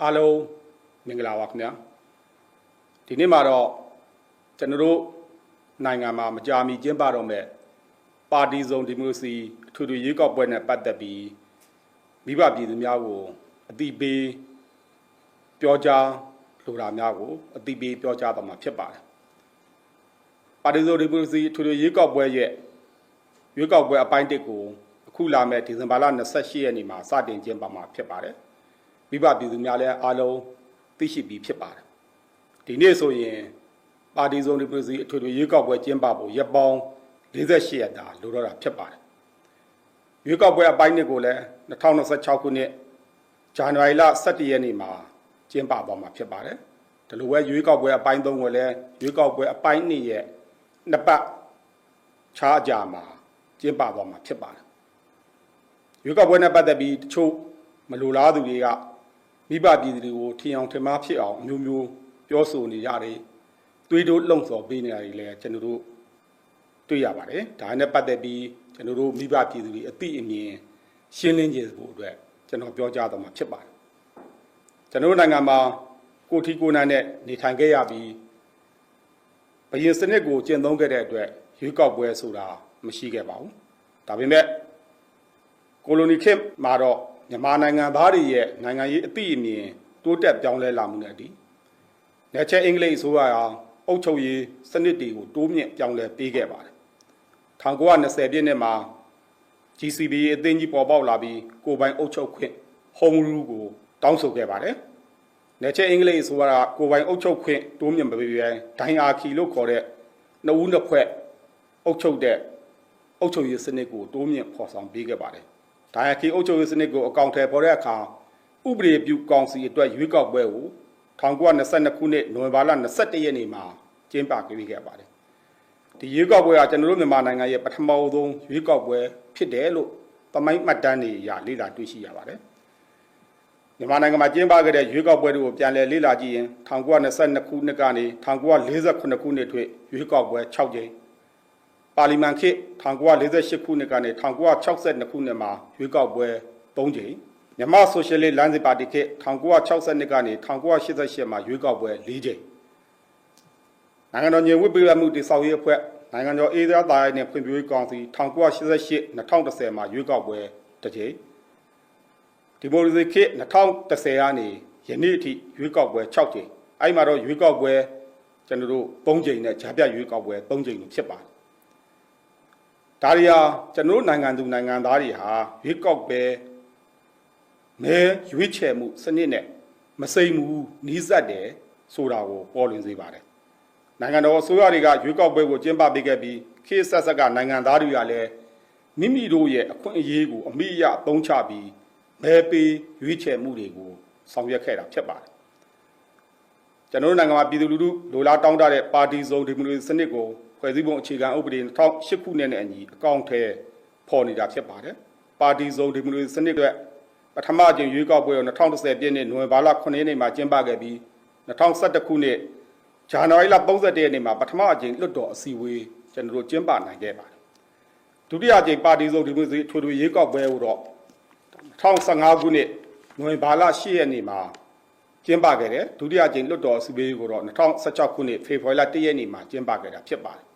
အားလုံးမင်္ဂလာပါခင်ဗျာဒီနေ့မှာတော့ကျွန်တော်တို့နိုင်ငံမှာမကြာမီကျင်းပတော့မဲ့ပါတီစုံဒီမိုကရေစီအထွေထွေရွေးကောက်ပွဲနဲ့ပတ်သက်ပြီးမိဘပြည်သူများကိုအတိပေးပြောကြားလိုတာများကိုအတိပေးပြောကြားတော့မှာဖြစ်ပါတယ်ပါတီစုံဒီမိုကရေစီအထွေထွေရွေးကောက်ပွဲရဲ့ရွေးကောက်ပွဲအပိုင်းတစ်ကိုအခုလာမဲ့ဒီဇင်ဘာလ28ရက်နေ့မှာစတင်ကျင်းပမှာဖြစ်ပါတယ် မိဘပြည်သူများလည်းအားလုံးသိရှိပြီးဖြစ်ပါတယ်ဒီနေ့ဆိုရင်ပါတီစုံဒီမိုကရေစီအထွေထွေရွေးကောက်ပွဲကျင်းပဖို့ရက်ပေါင်း48ရက်တာလိုတော့တာဖြစ်ပါတယ်ရွေးကောက်ပွဲအပိုင်းနှစ်ကိုလည်း2026ခုနှစ်ဇန်နဝါရီလ17ရက်နေ့မှာကျင်းပသွားမှာဖြစ်ပါတယ်ဒီလိုပဲရွေးကောက်ပွဲအပိုင်း3ကိုလည်းရွေးကောက်ပွဲအပိုင်း2ရဲ့နှစ်ပတ်ခြားအကြာမှာကျင်းပသွားမှာဖြစ်ပါတယ်ရွေးကောက်ပွဲနဲ့ပတ်သက်ပြီးတချို့မလိုလားသူတွေက မိဘပြည်သူတွေကိုထင်အောင်ထင်မှားဖြစ်အောင်အမျိုးမျိုးပြောဆိုနေရတယ်။တွေးတိုးလှုံ့ဆော်ပေးနေရတယ်လည်းကျွန်တော်တို့တွေ့ရပါတယ်။ဒါနဲ့ပတ်သက်ပြီးကျွန်တော်တို့မိဘပြည်သူတွေအသိအမြင်ရှင်းလင်းကြဖို့အတွက်ကျွန်တော်ပြောကြားတော့မှာဖြစ်ပါတယ်။ကျွန်တော်တို့နိုင်ငံမှာကိုထီကိုနန်းနဲ့နေထိုင်ခဲ့ရပြီးဘရင်စနစ်ကိုကျင့်သုံးခဲ့တဲ့အတွက်ရွေးကောက်ပွဲဆိုတာမရှိခဲ့ပါဘူး။ဒါပေမဲ့ကိုလိုနီခေတ်မှာတော့ မြန်မာနိုင်ငံသားတွေရဲ့နိုင်ငံရေးအသိအမြင်တိုးတက်ပြောင်းလဲလာမှုနဲ့အတူနယ်ချဲအင်္ဂလိပ်အစိုးရအောင်အုပ်ချုပ်ရေးစနစ်တွေကိုတိုးမြင့်ပြောင်းလဲပေးခဲ့ပါတယ်1920ပြည့်နှစ်မှာ GCB အသင်းကြီးပေါ်ပေါက်လာပြီးကိုယ်ပိုင်အုပ်ချုပ်ခွင့် home rule ကိုတောင်းဆိုခဲ့ပါတယ်နယ်ချဲအင်္ဂလိပ်အစိုးရကကိုယ်ပိုင်အုပ်ချုပ်ခွင့်တိုးမြင့်မပေးဘဲဒိုင်အာခီလို့ခေါ်တဲ့နှစ်ဦးနှစ်ဖွဲ့အုပ်ချုပ်တဲ့အုပ်ချုပ်ရေးစနစ်ကိုတိုးမြင့်ဖော်ဆောင်ပေးခဲ့ပါတယ် ဒါရခီအုပ်ချုပ်ရေးစနစ်ကိုအကောင့်ထဲပေါ်တဲ့အခါဥပဒေပြုကောင်စီအတွက်ရွေးကောက်ပွဲကို1922ခုနှစ်နိုဝင်ဘာလ21ရက်နေ့မှာကျင်းပခဲ့ခဲ့ပါတယ်။ဒီရွေးကောက်ပွဲကကျွန်တော်တို့မြန်မာနိုင်ငံရဲ့ပထမဆုံးရွေးကောက်ပွဲဖြစ်တယ်လို့သမိုင်းမှတ်တမ်းတွေအရလေ့လာတွေ့ရှိရပါတယ်။မြန်မာနိုင်ငံမှာကျင်းပခဲ့တဲ့ရွေးကောက်ပွဲတွေကိုပြန်လည်လေ့လာကြည့်ရင်1922ခုနှစ်ကနေ1948ခုနှစ်ထွေရွေးကောက်ပွဲ6ကြိမ် ပါလီမန်ခေတ်1948ခုနှစ်ကနေ1962ခုနှစ်မှာရွေးကောက်ပွဲ3ကြိမ်မြန်မာဆိုရှယ်လစ်လမ်းစဉ်ပါတီခေတ်1962ကနေ1988မှာရွေးကောက်ပွဲ4ကြိမ်နိုင်ငံတော်ညွေဝတ်ပေးရမှုတည်ဆောက်ရေးအဖွဲ့နိုင်ငံတော်အေးသားသားရေးနဲ့ဖွံ့ဖြိုးရေးကောင်စီ1988 2010မှာရွေးကောက်ပွဲတစ်ကြိမ်ဒီမိုကရေစီခေတ်2010ကနေယနေ့အထိရွေးကောက်ပွဲ6ကြိမ်အဲ့မှာတော့ရွေးကောက်ပွဲကျွန်တော်တို့3ကြိမ်နဲ့ဂျာပြရွေးကောက်ပွဲ3ကြိမ်လို့ဖြစ်ပါတယ် ဒါတွေဟာကျွန်တော်တို့နိုင်ငံသူနိုင်ငံသားတွေဟာရွေးကောက်ပဲမဲရွေးချယ်မှုစနစ်နဲ့မစိမ့်ဘူးနီးစပ်တယ်ဆိုတာကိုပေါ်လွင်စေပါတယ်နိုင်ငံတော်အစိုးရတွေကရွေးကောက်ပွဲကိုကျင်းပပေးခဲ့ပြီးခေတ်ဆက်ဆက်ကနိုင်ငံသားတွေကလည်းမိမိတို့ရဲ့အခွင့်အရေးကိုအမိအယအသုံးချပြီးမဲပေးရွေးချယ်မှုတွေကိုဆောင်ရွက်ခဲ့တာဖြစ်ပါတယ်ကျွန်တော်တို့နိုင်ငံမှာပြည်သူလူထုလိုလားတောင်းတတဲ့ပါတီစုံဒီမိုကရေစီစနစ်ကို ဖွဲ့စည်းပုံအခြေခံဥပဒေ2008ခုနှစ်နဲ့အညီအကောင့်ထဲပေါ်နေတာဖြစ်ပါတယ်။ပါတီစုံဒီမိုကရေစီစနစ်တွေပထမအကြိမ်ရွေးကောက်ပွဲကို2010ပြည့်နှစ်နိုဝင်ဘာလ9ရက်နေ့မှာကျင်းပခဲ့ပြီး2011ခုနှစ်ဇန်နဝါရီလ31ရက်နေ့မှာပထမအကြိမ်လွှတ်တော်အစည်းအဝေးကျွန်တော်တို့ကျင်းပနိုင်ခဲ့ပါတယ်။ဒုတိယအကြိမ်ပါတီစုံဒီမိုကရေစီထွေထွေရွေးကောက်ပွဲကိုတော့2015ခုနှစ်နိုဝင်ဘာလ10ရက်နေ့မှာကျင်းပခဲ့တယ်ဒုတိယအကြိမ်လွှတ်တော်အစည်းအဝေးကိုတော့2016ခုနှစ်ဖေဖော်ဝါရီလ1ရက်နေ့မှာကျင်းပခဲ့တာဖြစ်ပါတယ်။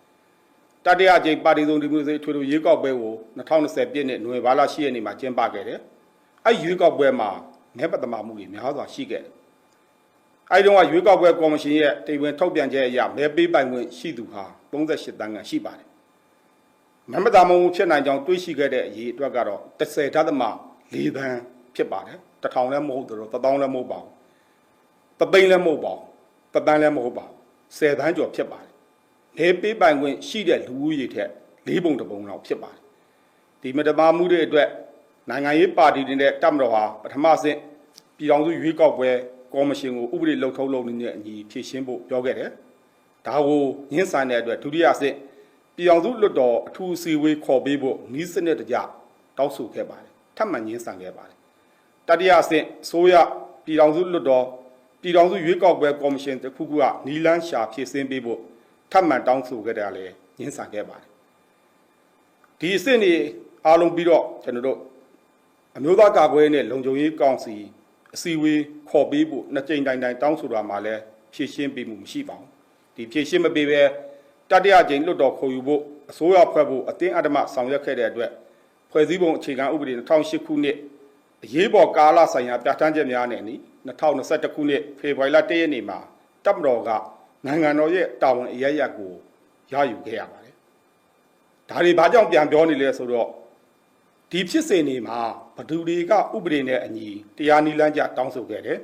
တတိယအကြိမ်ပါတီစုံဒီမိုကရေစီထွေထွေရွေးကောက်ပွဲကို2020ပြည့်နှစ်နိုဝင်ဘာလ10ရက်နေ့မှာကျင်းပခဲ့တယ်။အဲ့ရွေးကောက်ပွဲမှာမဲပတ်သမမှုတွေများစွာရှိခဲ့တယ်။အဲ့ဒီတော့ရွေးကောက်ပွဲကော်မရှင်ရဲ့တိမ်ဝင်ထုတ်ပြန်ချက်အရမဲပေးပိုင်ခွင့်ရှိသူဟာ38တန်းခန့်ရှိပါတယ်။မဲမတမုံဖြစ်နိုင်ကြောင်းတွေးရှိခဲ့တဲ့အရေးအတွက်ကတော့30ဓာတ်သမ4တန်းဖြစ်ပါတယ်။တစ်ထောင်လည်းမဟုတ်တော့1000လည်းမဟုတ်ပါဘူး။တသိန်းလည်းမဟုတ်ပါဘူး။တသန်းလည်းမဟုတ်ပါဘူး။10တန်းကျော်ဖြစ်ပါတယ်။ မဲပေးပိုင်ခွင့်ရှိတဲ့လူဦးရေထက်၄ပုံတစ်ပုံလောက်ဖြစ်ပါတယ်။ဒီမတမာမှုတွေအတွက်နိုင်ငံရေးပါတီတွေနဲ့တပ်မတော်ဟာပထမဆင့်ပြည်ထောင်စုရွေးကောက်ပွဲကော်မရှင်ကိုဥပဒေလှုပ်ထုံးလုပ်နေတဲ့အညီဖြည့်ရှင်းဖို့ပြောခဲ့တယ်။ဒါကိုညှင်းဆန်တဲ့အတွက်ဒုတိယဆင့်ပြည်ထောင်စုလွှတ်တော်အထူးအစည်းအဝေးခေါ်ပေးဖို့ဤစနစ်တကျတောင်းဆိုခဲ့ပါတယ်။ထပ်မံညှင်းဆန်ခဲ့ပါတယ်။တတိယဆင့်အစိုးရပြည်ထောင်စုလွှတ်တော်ပြည်ထောင်စုရွေးကောက်ပွဲကော်မရှင်တစ်ခုခုကနီလန်းရှာဖြည့်ဆင်းပေးဖို့ထ ပ်မံတောင်းဆိုခဲ့တယ်လည်းညှင်းဆန်ခဲ့ပါတယ်။ဒီအဆင့်တွေအားလုံးပြီးတော့ကျွန်တော်တို့အမျိုးသားကာကွယ်ရေးနဲ့လုံခြုံရေးကောင်စီအစည်းအဝေးခေါ်ပေးဖို့နှစ်ကြိမ်တိုင်တိုင်တောင်းဆိုတာမှလည်းဖြည့်ရှင်းပေးမှုမရှိပါဘူးဒီဖြည့်ရှင်းမပေးဘဲတတိယကြိမ်လွတ်တော်ခေါ်ယူဖို့အစိုးရဖွဲ့ဖို့အတင်းအဓမ္မဆောင်ရွက်ခဲ့တဲ့အတွက်ဖွဲ့စည်းပုံအခြေခံဥပဒေ2008ခုနှစ်အရေးပေါ်ကာလဆိုင်ရာပြဋ္ဌာန်းချက်များနဲ့နီ2021ခုနှစ်ဖေဖော်ဝါရီလ1ရက်နေ့မှာတပ်မတော်က နိုင်ငံတော်ရဲ့တာဝန်အရရက်ကိုရယူခဲ့ရပါတယ်ဒါတွေဘာကြောင့်ပြန်ပြောနေလဲဆိုတော့ဒီဖြစ်စဉ်တွေမှာဘဒူတွေကဥပဒေနဲ့အညီတရားနိလန်းကြတောင်းဆိုခဲ့တယ်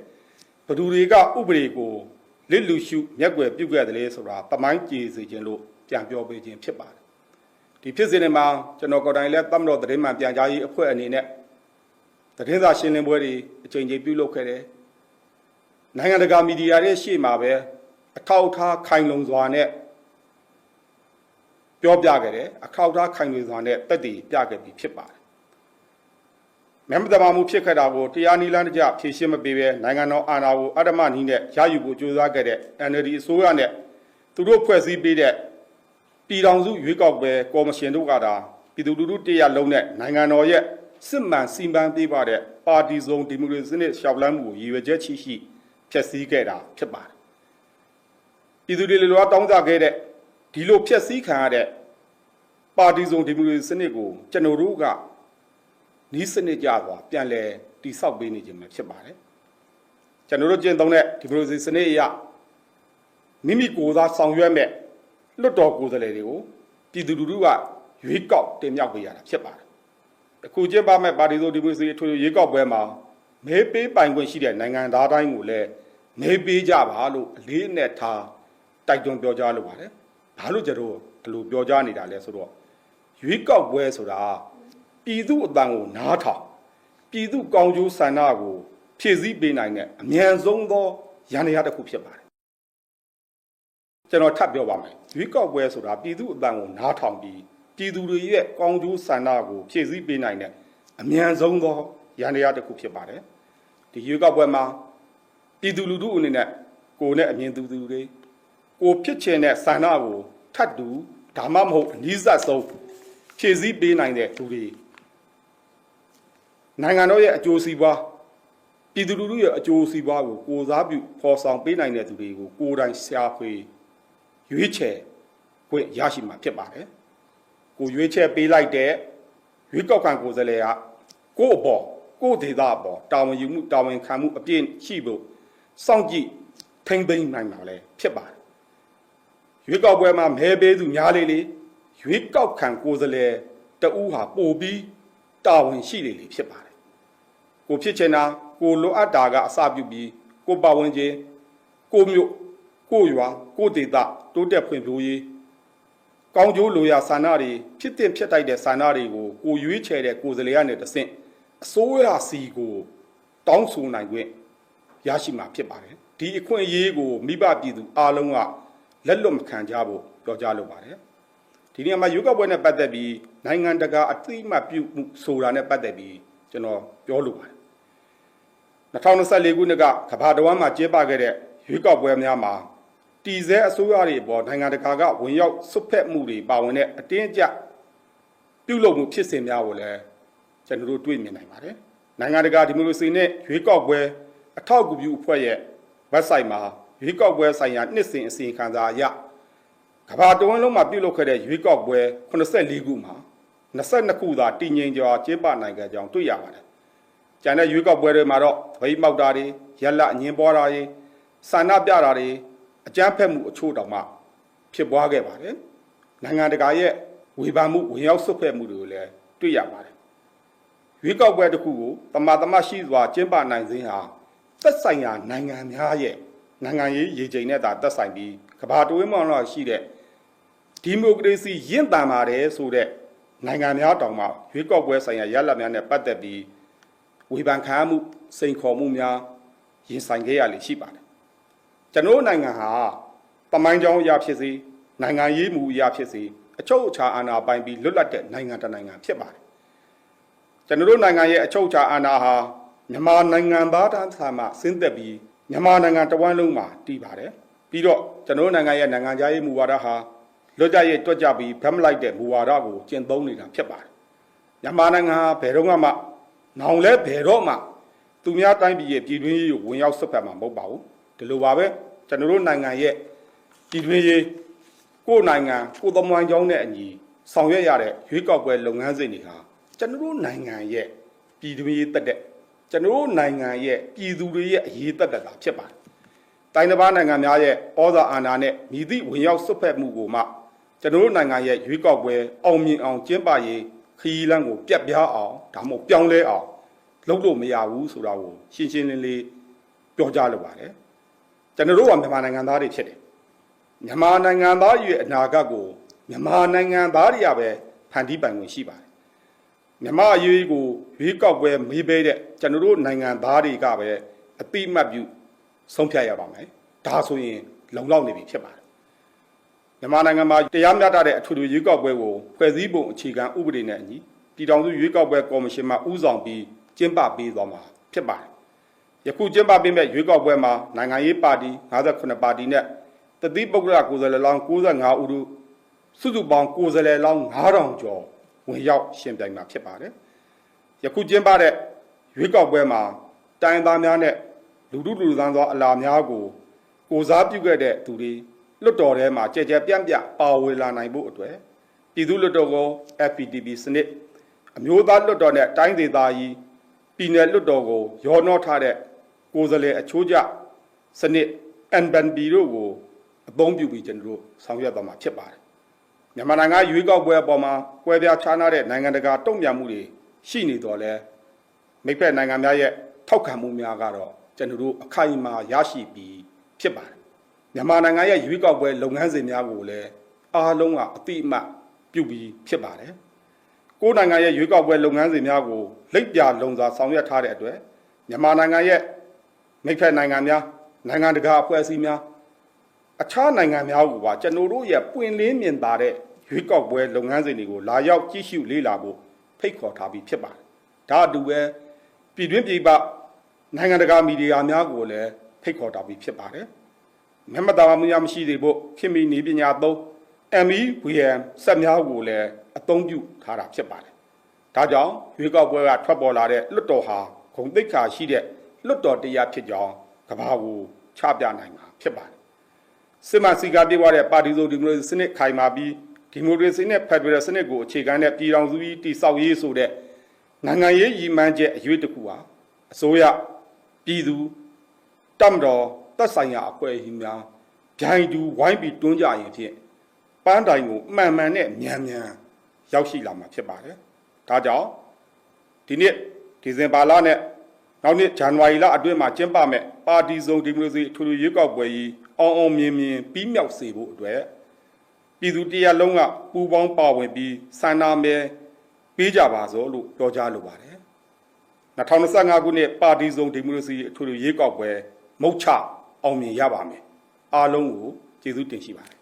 ဘဒူတွေကဥပဒေကိုလစ်လူရှုမျက်ွယ်ပြုတ်ခဲ့တယ်လေဆိုတာပမိုင်းကြည်စီခြင်းလို့ပြန်ပြောပေးခြင်းဖြစ်ပါတယ်ဒီဖြစ်စဉ်တွေမှာကျွန်တော်ကိုယ်တိုင်လည်းတမတော်သတင်းမှန်ပြန်ကြားရေးအဖွဲ့အနေနဲ့သတင်းစာရှင်းလင်းပွဲတွေအချိန်ချင်းပြုလုပ်ခဲ့တယ်နိုင်ငံတကာမီဒီယာတွေရှေ့မှာပဲ အထောက်အထားခိုင်လုံစွာနဲ့ပြောပြခဲ့တယ်အထောက်အထားခိုင်လုံစွာနဲ့တက်တည်ပြခဲ့ပြီးဖြစ်ပါတယ်မဲမတမာမှုဖြစ်ခဲ့တာကိုတရားနီလန်းတကြဖြေရှင်းမပေးဘဲနိုင်ငံတော်အာဏာကိုအဓမ္မနည်းနဲ့ရယူဖို့ကြိုးစားခဲ့တဲ့ NLD အစိုးရနဲ့သူတို့ဖွဲ့စည်းပေးတဲ့ပြည်ထောင်စုရွေးကောက်ပွဲကော်မရှင်တို့ကတာပြည်သူလူထုတရားလုံးနဲ့နိုင်ငံတော်ရဲ့စစ်မှန်စီမံပေးပါတဲ့ပါတီစုံဒီမိုကရေစီနဲ့ရှောက်လန်းမှုကိုရည်ရွယ်ချက်ရှိရှိဖျက်ဆီးခဲ့တာဖြစ်ပါတယ် ပြည်သူတွေလိုလားတောင်းကြခဲ့တဲ့ဒီလိုဖျက်ဆီးခံရတဲ့ပါတီစုံဒီမိုကရေစီစနစ်ကိုကျွန်တော်တို့ကနီးစနစ်ကြသွားပြန်လဲတိဆောက်ပေးနေခြင်းပဲဖြစ်ပါတယ်ကျွန်တော်တို့ကျင့်သုံးတဲ့ဒီမိုကရေစီစနစ်အရမိမိကိုယ်သာဆောင်ရွက်မဲ့လွတ်တော်ကိုယ်စားလှယ်တွေကိုပြည်သူလူထုကရွေးကောက်တင်မြှောက်ပေးရတာဖြစ်ပါတယ်အခုကျင်းပမဲ့ပါတီစုံဒီမိုကရေစီအထွေထွေရွေးကောက်ပွဲမှာမဲပေးပိုင်ခွင့်ရှိတဲ့နိုင်ငံသားတိုင်းကိုလည်းမဲပေးကြပါလို့အလေးအနက်ထား တိုက်တွန်းပြောကြားလိုပါတယ်ဘာလို့ကျွန်တော်ဒီလိုပြောကြားနေတာလဲဆိုတော့ရွေးကောက်ပွဲဆိုတာပြည်သူအတန်ကိုနားထောင်ပြည်သူကောင်းကျိုးဆန္ဒကိုဖြည့်ဆည်းပေးနိုင်တဲ့အမြန်ဆုံးသောရန်ရာတစ်ခုဖြစ်ပါတယ်ကျွန်တော်ထပ်ပြောပါမယ်ရွေးကောက်ပွဲဆိုတာပြည်သူအတန်ကိုနားထောင်ပြီးပြည်သူတွေရဲ့ကောင်းကျိုးဆန္ဒကိုဖြည့်ဆည်းပေးနိုင်တဲ့အမြန်ဆုံးသောရန်ရာတစ်ခုဖြစ်ပါတယ်ဒီရွေးကောက်ပွဲမှာပြည်သူလူထုအနေနဲ့ကိုယ်နဲ့အမြင်သူသူတွေ ကိုဖြစ်ချင်တဲ့ဆန္ဒကိုထတ်တူဒါမှမဟုတ်အနည်းဆက်ဆုံးဖြည့်ဆည်းပေးနိုင်တဲ့သူတွေနိုင်ငံတော်ရဲ့အကျိုးစီးပွားပြည်သူလူထုရဲ့အကျိုးစီးပွားကိုကိုစားပြုဖော်ဆောင်ပေးနိုင်တဲ့သူတွေကိုကိုယ်တိုင်ရှာဖွေရွေးချယ်ခွင့်ရရှိမှာဖြစ်ပါတယ်။ကိုရွေးချယ်ပေးလိုက်တဲ့ရွေးကောက်ခံကိုယ်စားလှယ်ကကိုယ့်အပေါ်ကိုယ့်ဒေသအပေါ်တာဝန်ယူမှုတာဝန်ခံမှုအပြည့်ရှိဖို့စောင့်ကြည့်ထိမ့်သိမ်းနိုင်မှာလည်းဖြစ်ပါတယ်။ ရွေးကောက်ပွဲမှာမဲပေးသူများလေလေရွေးကောက်ခံကိုယ်စားလှယ်တဦးဟာပို့ပြီးတာဝန်ရှိလေလေဖြစ်ပါတယ်။ကိုဖြစ်ချင်တာကိုလိုအပ်တာကအစပြုပြီးကိုပါဝင်ခြင်းကိုမျိုးကိုရွာကိုဒေတာတိုးတက်ဖွံ့ဖြိုးရေးကောင်းကျိုးလိုရာဆန္ဒတွေဖြစ်တင်ဖြစ်တိုက်တဲ့ဆန္ဒတွေကိုကိုရွေးချယ်တဲ့ကိုယ်စားလှယ်ကနေတဆင့်အစိုးရစီကိုတောင်းဆိုနိုင်ခွင့်ရရှိမှာဖြစ်ပါတယ်ဒီအခွင့်အရေးကိုမိဘပြည်သူအားလုံးက လက်လွတ်မခံကြဖို့ပြောကြားလိုပါတယ်ဒီနေ့မှာရွေးကောက်ပွဲနဲ့ပတ်သက်ပြီးနိုင်ငံတကာအသိအမှတ်ပြုမှုဆိုတာနဲ့ပတ်သက်ပြီးကျွန်တော်ပြောလိုပါတယ်2024ခုနှစ်ကကမ္ဘာတော်မှာကျင်းပခဲ့တဲ့ရွေးကောက်ပွဲများမှာတီစဲအစိုးရတွေအပေါ်နိုင်ငံတကာကဝင်ရောက်ဆွတ်ဖက်မှုတွေပါဝင်တဲ့အတင်းအကျပ်ပြုလုပ်မှုဖြစ်စဉ်များကိုလည်းကျွန်တော်တို့တွေ့မြင်နိုင်ပါတယ်။နိုင်ငံတကာဒီမိုကရေစီနဲ့ရွေးကောက်ပွဲအထောက်အကူပြုအဖွဲ့ရဲ့ website မှာ ရွေးကောက်ပွဲဆိုင်ရာနှစ်စဉ်အစီအခံစာအရကမ္ဘာတဝန်းလုံးမှာပြုလုပ်ခဲ့တဲ့ရွေးကောက်ပွဲ84ခုမှာ22ခုသာတည်ငြိမ်စွာကျင်းပနိုင်ခဲ့ကြောင်းတွေ့ရပါတယ်။ကျန်တဲ့ရွေးကောက်ပွဲတွေမှာတော့ဗိမောက်တာတွေရက်လက်အငင်းပွားတာတွေဆန္ဒပြတာတွေအကြမ်းဖက်မှုအချို့တောင်မှဖြစ်ပွားခဲ့ပါတယ်။နိုင်ငံတကာရဲ့ဝေဖန်မှုဝင်ရောက်ဆွတ်ဖက်မှုတွေကိုလည်းတွေ့ရပါတယ်။ရွေးကောက်ပွဲတစ်ခုကိုတမာတမရှိစွာကျင်းပနိုင်ခြင်းဟာသက်ဆိုင်ရာနိုင်ငံများရဲ့ နိုင်ငံရေးရည်ချိန်နဲ့သာသက်ဆိုင်ပြီးကမ္ဘာတဝန်းမှာတော့ရှိတဲ့ဒီမိုကရေစီရင့်တန်ပါတယ်ဆိုတဲ့နိုင်ငံများတောင်မှရွေးကောက်ပွဲဆိုင်ရာရလဒ်များနဲ့ပတ်သက်ပြီးဝေဖန်ခံမှုစိန်ခေါ်မှုများရင်ဆိုင်ခဲ့ရလေရှိပါတယ်ကျွန်တော်နိုင်ငံဟာပမိုင်းကြောင်းအရာဖြစ်စေနိုင်ငံရေးမူအရာဖြစ်စေအချုပ်အခြာအာဏာပိုင်ပြီးလွတ်လပ်တဲ့နိုင်ငံတစ်နိုင်ငံဖြစ်ပါတယ်ကျွန်တော်နိုင်ငံရဲ့အချုပ်အခြာအာဏာဟာမြန်မာနိုင်ငံသားတန်းဆာမှဆင်းသက်ပြီး မြန်မာနိုင်ငံတဝန်းလုံးမှာတည်ပါတယ်ပြီးတော့ကျွန်တော်နိုင်ငံရဲ့နိုင်ငံခြားရေးမူဝါဒဟာလွတ်ကြရဲ့တွက်ကြပြီးဗတ်မလိုက်တဲ့မူဝါဒကိုကျင့်သုံးနေတာဖြစ်ပါတယ်မြန်မာနိုင်ငံဟာဘယ်တော့မှနောင်လဲဘယ်တော့မှသူများတိုင်းပြည်ရဲ့ပြည်တွင်းရေးကိုဝင်ရောက်ဆွတ်ဖက်မှာမဟုတ်ပါဘူးဒီလိုပါပဲကျွန်တော်တို့နိုင်ငံရဲ့ပြည်တွင်းရေးကိုယ်နိုင်ငံကိုယ်သမိုင်းကြောင်းနဲ့အညီဆောင်ရွက်ရတဲ့ရွေးကောက်ပွဲလုပ်ငန်းစဉ်တွေဟာကျွန်တော်တို့နိုင်ငံရဲ့ပြည်တွင်းရေးတက်တဲ့ ကျွန်တော်တို့နိုင်ငံရဲ့ပြည်သူတွေရဲ့အရေးတက်တက်တာဖြစ်ပါတယ်တိုင်းတစ်ပါးနိုင်ငံများရဲ့ဩဇာအာဏာနဲ့မြည်သည့်ဝင်ရောက်ဆွတ်ဖက်မှုကိုမှကျွန်တော်တို့နိုင်ငံရဲ့ရွေးကောက်ပွဲအောင်မြင်အောင်ကျင်းပရေးခရီးလမ်းကိုပြတ်ပြားအောင်ဒါမှမဟုတ်ပြောင်းလဲအောင်လုပ်လို့မရဘူးဆိုတာကိုရှင်းရှင်းလင်းလင်းပြောကြားလိုပါတယ်ကျွန်တော်တို့ကမြန်မာနိုင်ငံသားတွေဖြစ်တယ်မြန်မာနိုင်ငံသားရဲ့အနာဂတ်ကိုမြန်မာနိုင်ငံသားတွေကပဲဖန်တီးပိုင်ခွင့်ရှိပါတယ် မြန်မာအရေးကိုရွေးကောက်ပွဲမေးပေးတဲ့ကျွန်တော်တို့နိုင်ငံသားတွေကပဲအတိအမှတ်ပြုဆုံးဖြတ်ရပါမယ်ဒါဆိုရင်လုံလောက်နေပြီဖြစ်ပါတယ်မြန်မာနိုင်ငံမှာတရားမျှတတဲ့အထွေထွေရွေးကောက်ပွဲကိုဖွဲ့စည်းပုံအခြေခံဥပဒေနဲ့အညီပြည်ထောင်စုရွေးကောက်ပွဲကော်မရှင်မှဦးဆောင်ပြီးကျင်းပပေးသွားမှာဖြစ်ပါတယ်။ယခုကျင်းပပေးမဲ့ရွေးကောက်ပွဲမှာနိုင်ငံရေးပါတီ58ပါတီနဲ့တတိပုဂ္ဂလကိုယ်စားလှယ်လောင်း95ဦးတို့စုစုပေါင်းကိုယ်စားလှယ်လောင်း9000ကျော် ဝင်ရောက်ရှင်ပြိုင်မှာဖြစ်ပါတယ်။ယခုကျင်းပတဲ့ရွေးကောက်ပွဲမှာတိုင်းသားများနဲ့လူထုလူသားသောအလားများကိုကိုစားပြုခဲ့တဲ့သူတွေလွတ်တော်ထဲမှာကြဲကြဲပြန့်ပြန့်ပါဝင်လာနိုင်ဖို့အတွက်ပြည်သူ့လွတ်တော်ကို FPTP စနစ်အမျိုးသားလွတ်တော်နဲ့တိုင်းဒေသကြီးပြည်နယ်လွတ်တော်ကိုရောနှောထားတဲ့ကိုယ်စားလှယ်အချိုးကျစနစ် NBNB တို့ကိုအသုံးပြုပြီးကျွန်တော်တို့ဆောင်ရွက်သွားမှာဖြစ်ပါတယ်။ မြန်မာနိုင်ငံရွေးကောက်ပွဲအပေါ်မှာကွဲပြားခြားနားတဲ့နိုင်ငံတကာတုံ့ပြန်မှုတွေရှိနေတော့လဲမိဖက်နိုင်ငံများရဲ့ထောက်ခံမှုများကတော့ကျွန်တော်တို့အခိုင်အမာရရှိပြီးဖြစ်ပါတယ်။မြန်မာနိုင်ငံရဲ့ရွေးကောက်ပွဲလုပ်ငန်းစဉ်များကိုလည်းအားလုံးကအတိအမှတ်ပြုပြီးဖြစ်ပါတယ်။ကိုယ်နိုင်ငံရဲ့ရွေးကောက်ပွဲလုပ်ငန်းစဉ်များကိုလိပ်ပြလုံစွာဆောင်ရွက်ထားတဲ့အတွက်မြန်မာနိုင်ငံရဲ့မိဖက်နိုင်ငံများနိုင်ငံတကာအဖွဲ့အစည်းများ အခြားနိုင်ငံများကိုပါကျွန်တော်တို့ရဲ့ပွင့်လင်းမြင်သာတဲ့ရွေးကောက်ပွဲလုပ်ငန်းစဉ်တွေကိုလာရောက်ကြည့်ရှုလေ့လာဖို့ဖိတ်ခေါ်ထားပြီးဖြစ်ပါတယ်။ဒါအတူပဲပြည်တွင်းပြည်ပနိုင်ငံတကာမီဒီယာများကိုလည်းဖိတ်ခေါ်ထားပြီးဖြစ်ပါတယ်။မျက်မှတ်တာမှုများမရှိသေးဖို့ခင်မီနေပညာသုံး MEVM စက်များကိုလည်းအသုံးပြုထားတာဖြစ်ပါတယ်။ဒါကြောင့်ရွေးကောက်ပွဲကထွက်ပေါ်လာတဲ့လွတ်တော်ဟာဂုံတိတ်ခါရှိတဲ့လွတ်တော်တရားဖြစ်ကြောင်းကဘာကိုချပြနိုင်မှာဖြစ်ပါတယ်။ စစ်မှန်စီကားပြေးသွားတဲ့ပါတီစုံဒီမိုကရေစီစနစ်ခိုင်မာပြီးဒီမိုကရေစီနဲ့ဖက်ဒရယ်စနစ်ကိုအခြေခံတဲ့ပြည်ထောင်စုကြီးတည်ဆောက်ရေးဆိုတဲ့နိုင်ငံရေးရည်မှန်းချက်အရွေးတစ်ခုဟာအစိုးရပြည်သူတမတော်သက်ဆိုင်ရာအဖွဲ့အစည်းများဂျိုင်းတူဝိုင်းပြီးတွန်းကြရင်ဖြင့်ပန်းတိုင်ကိုမှန်မှန်နဲ့မြန်မြန်ရောက်ရှိလာမှာဖြစ်ပါတယ်။ဒါကြောင့်ဒီနှစ်ဒီဇင်ဘာလနဲ့ နောက်နှစ်ဇန်နဝါရီလအတွင်းမှာကျင်းပမဲ့ပါတီစုံဒီမိုကရေစီအထွေထွေရွေးကောက်ပွဲကြီးအောင်အောင်မြင်မြင်ပြီးမြောက်စေဖို့အတွက်ပြည်သူတရားလုံးကပူးပေါင်းပါဝင်ပြီးဆန္ဒမဲပေးကြပါစို့လို့ပြောကြားလိုပါတယ်။2025ခုနှစ်ပါတီစုံဒီမိုကရေစီအထွေထွေရွေးကောက်ပွဲမုတ်ချအောင်မြင်ရပါမယ်။အားလုံးကိုကျေးဇူးတင်ရှိပါတယ်